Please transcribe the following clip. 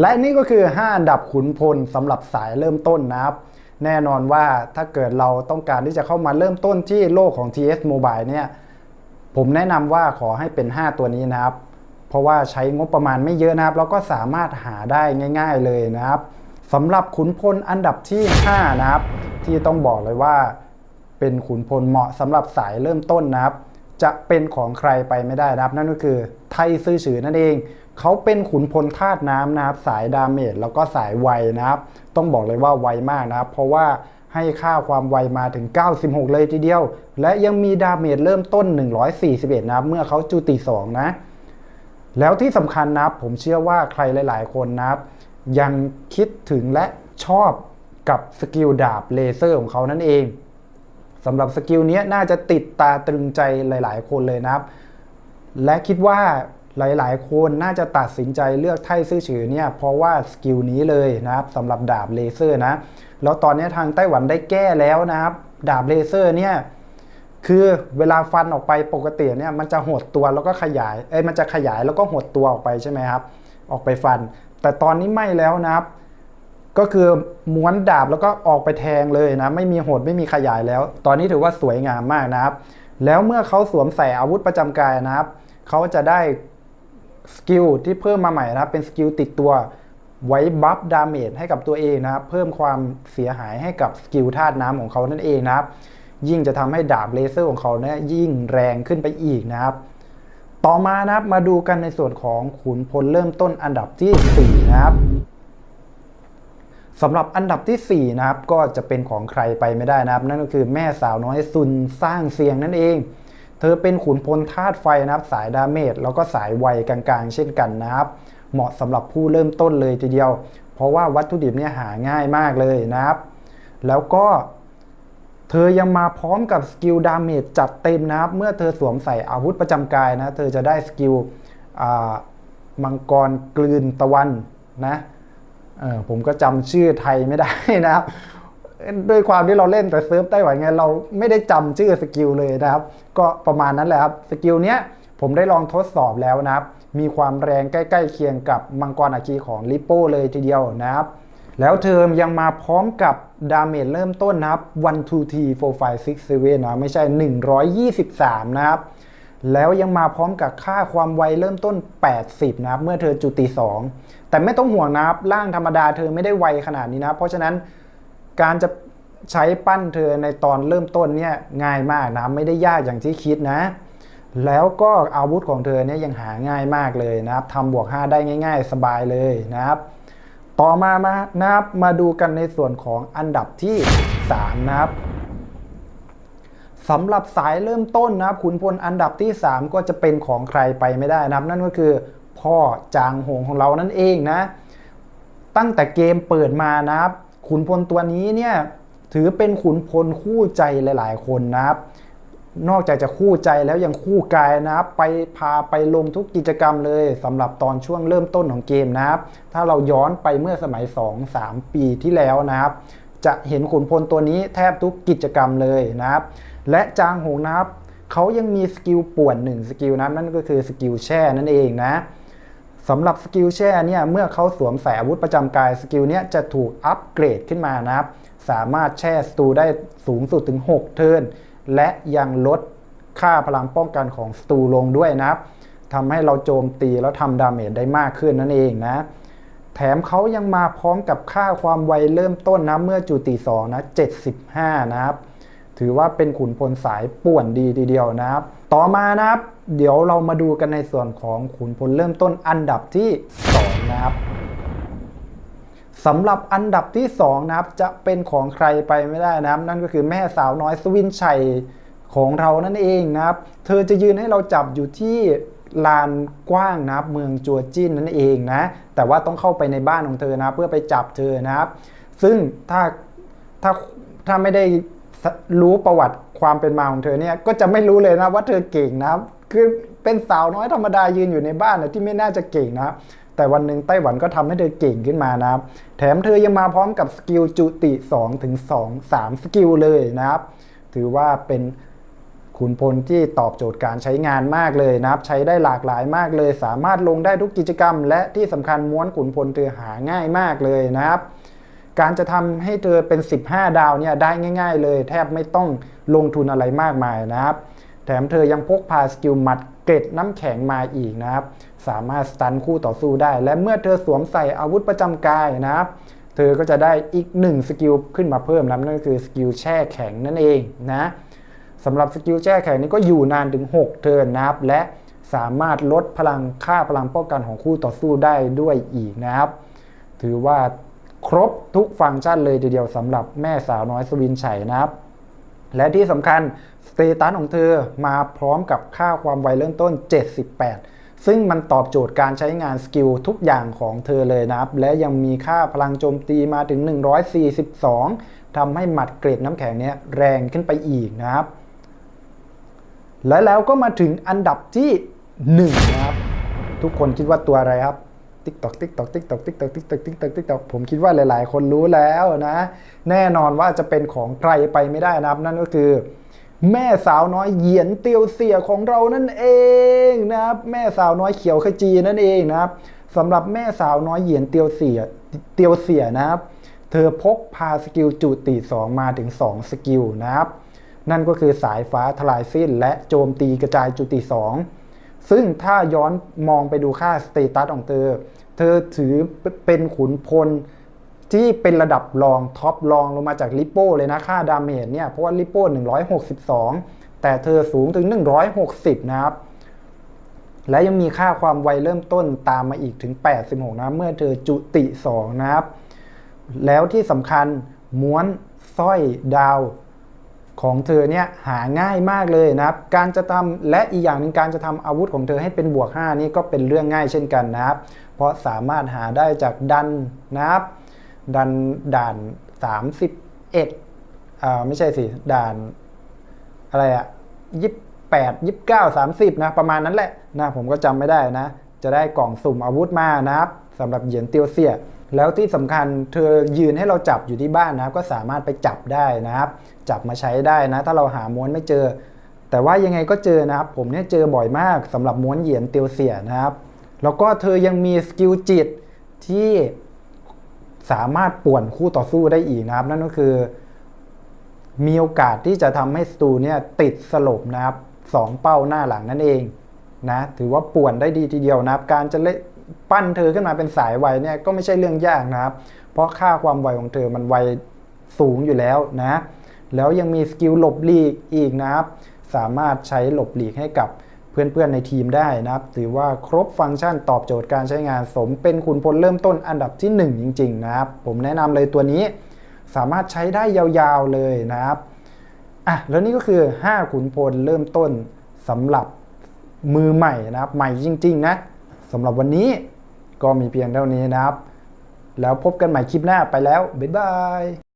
และนี่ก็คือ 5 อันดับขุนพลสำหรับสายเริ่มต้นนะครับ แน่นอนว่าถ้าเกิดเราต้องการที่จะเข้ามาเริ่มต้นที่โลกของ TS Mobile เนี่ย ผมแนะนำว่าขอให้เป็น 5 ตัวนี้นะครับ เพราะว่าใช้งบประมาณไม่เยอะนะครับ แล้วก็สามารถหาได้ง่าย ๆเลยนะครับสำหรับขุนพลอันดับที่ 5 นะครับ ที่ต้องบอกเลยว่า เป็นขุนพลเหมาะสำหรับสายเริ่มต้นนะครับ จะเป็นของใครไปไม่ได้นะครับ นั่นก็คือไทยซื่อฉือนั่นเอง เขาเป็นขุนพลธาตุน้ำนะครับ สายดาเมจแล้วก็สายไวนะครับ ต้องบอกเลยว่าไวมากนะครับ เพราะว่าให้ค่าความไวมาถึง 96 เลยทีเดียว และยังมีดาเมจเริ่มต้น 141 นะครับ เมื่อเขาจุติ2นะ แล้วที่สำคัญนะครับ ผมเชื่อว่าใครหลาย ๆ คนนะครับ ยังคิดถึงและชอบกับสกิลดาบเลเซอร์ของเขานั่นเองสำหรับสกิลนี้น่าจะติดตาตรึงใจหลาย ๆ คนเลยนะครับ และคิดว่า หลายๆ คนน่าจะตัดสินใจเลือกไทซื่อฉือเนี่ยเพราะว่าสกิลนี้เลยนะครับสำหรับดาบเลเซอร์นะ แล้วตอนนี้ทางไต้หวันได้แก้แล้วนะครับ ดาบเลเซอร์เนี่ยคือเวลาฟันออกไปปกติเนี่ยมันจะหดตัวแล้วก็ขยาย เอ้ยมันจะขยายแล้วก็หดตัวออกไปใช่ไหมครับ ออกไปฟัน แต่ตอนนี้ไม่แล้วนะครับ ก็คือม้วนดาบแล้วก็ออกไปแทงเลยนะ ไม่มีหดไม่มีขยายแล้ว ตอนนี้ถือว่าสวยงามมากนะครับ แล้วเมื่อเขาสวมใส่อาวุธประจำกายนะครับ เขาจะได้ สกิลที่เพิ่มมาใหม่นะครับ เป็นสกิลติดตัวไว้บัฟดาเมจให้กับตัวเองนะครับ เพิ่มความเสียหายให้กับสกิลธาตุน้ำของเขานั่นเองนะครับ ยิ่งจะทำให้ดาบเลเซอร์ของเขาเนี่ยยิ่งแรงขึ้นไปอีกนะครับ ต่อมานะครับมาดูกันในส่วนของขุนพลเริ่มต้นอันดับที่ 4 นะครับสำหรับอันดับที่ 4 นะครับ ก็จะเป็นของใครไปไม่ได้นะครับ นั่นก็คือแม่สาวน้อยซุนสร้างเสียงนั่นเอง เธอเป็นขุนพลธาตุไฟนะครับสายดาเมจแล้วก็สายไวกลางๆ เช่นกันนะครับ เหมาะสำหรับผู้เริ่มต้นเลยทีเดียว เพราะว่าวัตถุดิบเนี่ยหาง่ายมากเลยนะครับ แล้วก็เธอยังมาพร้อมกับสกิลดาเมจจัดเต็มนะครับ เมื่อเธอสวมใส่อาวุธประจำกายนะ เธอจะได้สกิลมังกรกลืนตะวันนะผมก็จำชื่อไทยไม่ได้นะครับ ด้วยความที่เราเล่นแต่เซิร์ฟไต้หวันไงเราไม่ได้จำชื่อสกิลเลยนะครับ ก็ประมาณนั้นแหละครับสกิลเนี้ยผมได้ลองทดสอบแล้วนะครับ มีความแรงใกล้ๆเคียงกับมังกรอาคีของลิโป้เลยทีเดียวนะครับ แล้วเทอมยังมาพร้อมกับดาเมจเริ่มต้นนะครับ1 2 t 4 5 6 7นะไม่ใช่ 123 นะครับ แล้วยังมาพร้อมกับค่าความไวเริ่มต้น 80 นะครับ เมื่อเธอจุติ 2 แต่ไม่ต้องห่วงนะครับร่างธรรมดาเธอไม่ได้ไวขนาดนี้นะ เพราะฉะนั้น การจะใช้ปั้นเธอในตอนเริ่มต้นเนี่ยง่ายมากนะไม่ได้ยากอย่างที่คิดนะ แล้วก็อาวุธของเธอเนี่ยยังหาง่ายมากเลยนะครับทำบวก 5 ได้ง่าย ๆ สบายเลยนะครับ ต่อมามานะครับมาดูกันในส่วนของอันดับที่ 3 นะครับสำหรับสายเริ่มต้นนะครับขุนพลอันดับที่ 3 ก็จะเป็นของใครไปไม่ได้นะครับ นั่นก็คือพ่อจางหงของเรานั่นเองนะ ตั้งแต่เกมเปิดมานะครับ ขุนพลตัวนี้เนี่ยถือเป็นขุนพลคู่ใจหลาย ๆ คนนะครับ นอกจากจะคู่ใจแล้วยังคู่กายนะครับไปพาไปลงทุกกิจกรรมเลยสำหรับตอนช่วงเริ่มต้นของเกมนะครับ ถ้าเราย้อนไปเมื่อสมัย 2-3 ปีที่แล้วนะครับ จะเห็นขุนพลตัวนี้แทบทุกกิจกรรมเลยนะครับ และจางหงนะครับเขายังมีสกิลป่วนหนึ่งสกิลนั้นนั่นก็คือสกิลแช่นั่นเองนะ สำหรับสกิลแช่เนี่ยเมื่อเขาสวมใส่อาวุธประจำกายสกิลเนี้ยจะถูกอัปเกรดขึ้นมานะครับ สามารถแช่สตูได้สูงสุดถึง 6 เทิร์นและยังลดค่าพลังป้องกันของสตูลงด้วยนะครับทำให้เราโจมตีแล้วทำดาเมจได้มากขึ้นนั่นเองนะ แถมเขายังมาพร้อมกับค่าความไวเริ่มต้นนะเมื่อจุติ2นะ 75 นะครับ ถือว่าเป็นขุนพลสายป่วนดีทีเดียวนะครับ ต่อมานะครับ เดี๋ยวเรามาดูกันในส่วนของขุนพลเริ่มต้นอันดับที่ 2 นะครับสำหรับอันดับที่ 2 นะครับ จะเป็นของใครไปไม่ได้นะครับ นั่นก็คือแม่สาวน้อยสวินชัยของเรานั่นเองนะครับ เธอจะยืนให้เราจับอยู่ที่ลานกว้างนะครับเมืองจัวจินนั่นเองนะ แต่ว่าต้องเข้าไปในบ้านของเธอนะเพื่อไปจับเธอนะครับ ซึ่งถ้าถ้าถ้าไม่ได้ รู้ประวัติความเป็นมาของเธอเนี่ยก็จะไม่รู้เลยนะว่าเธอเก่งนะครับคือเป็นสาวน้อยธรรมดายืนอยู่ในบ้านนะที่ไม่น่าจะเก่งนะแต่วันหนึ่งไต้หวันก็ทำให้เธอเก่งขึ้นมานะครับ แถมเธอยังมาพร้อมกับสกิลจุติ2ถึง2 3 สกิลเลยนะครับ ถือว่าเป็นขุนพลที่ตอบโจทย์การใช้งานมากเลยนะครับ ใช้ได้หลากหลายมากเลย สามารถลงได้ทุกกิจกรรม และที่สำคัญม้วนขุนพลเธอหาง่ายมากเลยนะครับ การจะทำให้เธอเป็น 15 ดาวเนี่ยได้ง่าย ๆ เลย แทบไม่ต้องลงทุนอะไรมากมายนะครับ แถมเธอยังพกพาสกิลหมัดเกร็ดน้ำแข็งมาอีกนะครับ สามารถสตันคู่ต่อสู้ได้ และเมื่อเธอสวมใส่อาวุธประจำกายนะครับเธอก็จะได้อีกหนึ่งสกิลขึ้นมาเพิ่มนะนั่นก็คือสกิลแช่แข็งนั่นเองนะสำหรับสกิลแช่แข็งนี้ก็อยู่นานถึง 6 เทิร์นนะครับ และสามารถลดพลังค่าพลังป้องกันของคู่ต่อสู้ได้ด้วยอีกนะครับ ถือว่า ครบทุกฟังก์ชันเลยทีเดียวสำหรับแม่สาวน้อยสวินชัยนะครับ และที่สำคัญสเตตัสของเธอมาพร้อมกับค่าความไวเริ่มต้น 78 ซึ่งมันตอบโจทย์การใช้งานสกิลทุกอย่างของเธอเลยนะครับ และยังมีค่าพลังโจมตีมาถึง 142ทำให้หมัดเกรดน้ำแข็งเนี้ยแรงขึ้นไปอีกนะครับ และแล้วก็มาถึงอันดับที่ 1 นะครับ ทุกคนคิดว่าตัวอะไรครับ ติ๊กตอกติ๊กตอกติ๊กตอกติ๊กตอกติ๊กตอกติ๊กตอกติ๊กตอกผมคิดว่าหลาย ๆ คนรู้แล้วนะ แน่นอนว่าจะเป็นของใครไปไม่ได้นะครับ นั่นก็คือแม่สาวน้อยเหยียนเตียวเสียของเรานั่นเองนะครับแม่สาวน้อยเขียวขจีนั่นเองนะครับสำหรับแม่สาวน้อยเหยียนเตียวเสียเตียวเสียนะครับ เธอพกพาสกิลจุติ 2 มาถึง 2 สกิลนะครับ นั่นก็คือสายฟ้าทลายสิ้นและโจมตีกระจายจุติ 2 ซึ่งถ้าย้อนมองไปดูค่าสเตตัสของเธอ เธอถือเป็นขุนพลที่เป็นระดับรองท็อปรองลงมาจากลิปโป้เลยนะค่าดาเมจเนี่ย เพราะว่าลิปโป้ 162 แต่เธอสูงถึง 160 นะครับ และยังมีค่าความไวเริ่มต้นตามมาอีกถึง 86 นะ เมื่อเธอจุติ 2 นะครับ แล้วที่สำคัญม้วนสร้อยดาว ของเธอเนี่ยหาง่ายมากเลยนะครับการจะทำและอีกอย่างหนึ่งการจะทำอาวุธของเธอให้เป็นบวก 5 นี่ก็เป็นเรื่องง่ายเช่นกันนะครับ เพราะสามารถหาได้จากดันนะครับดันด่าน 31อ่าไม่ใช่สิด่านอะไรอะยี่แปดยี่เก้าสามสิบนะประมาณนั้นแหละนะผมก็จำไม่ได้นะ จะได้กล่องสุ่มอาวุธมานะครับสำหรับเหยียนเตียวเสีย แล้วที่สำคัญเธอยืนให้เราจับอยู่ที่บ้านนะครับ ก็สามารถไปจับได้นะครับ จับมาใช้ได้นะ ถ้าเราหาม้วนไม่เจอ แต่ว่ายังไงก็เจอนะครับ ผมเนี่ยเจอบ่อยมากสำหรับม้วนเหยียนเตียวเสียนะครับ แล้วก็เธอยังมีสกิลจิตที่สามารถป่วนคู่ต่อสู้ได้อีกนะครับ นั่นก็คือ มีโอกาสที่จะทำให้สตูเนี่ยติดสลบนะครับสองเป้าหน้าหลังนั่นเองนะถือว่าป่วนได้ดีทีเดียวนะครับ การจะเล่น ปั้นเธอขึ้นมาเป็นสายไวเนี่ยก็ไม่ใช่เรื่องยากนะครับ เพราะค่าความไวของเธอมันไวสูงอยู่แล้วนะ แล้วยังมีสกิลหลบหลีกอีกนะครับ สามารถใช้หลบหลีกให้กับเพื่อนๆในทีมได้นะครับ ถือว่าครบฟังก์ชันตอบโจทย์การใช้งานสมเป็นขุนพลเริ่มต้นอันดับที่ 1 จริง ๆ นะครับ ผมแนะนำเลยตัวนี้สามารถใช้ได้ยาวๆเลยนะครับอะแล้วนี่ก็คือ 5 ขุนพลเริ่มต้นสำหรับมือใหม่นะครับ ใหม่จริง ๆ นะ สำหรับวันนี้ก็มีเพียงเท่านี้นะครับ แล้วพบกันใหม่คลิปหน้าไปแล้ว บ๊ายบาย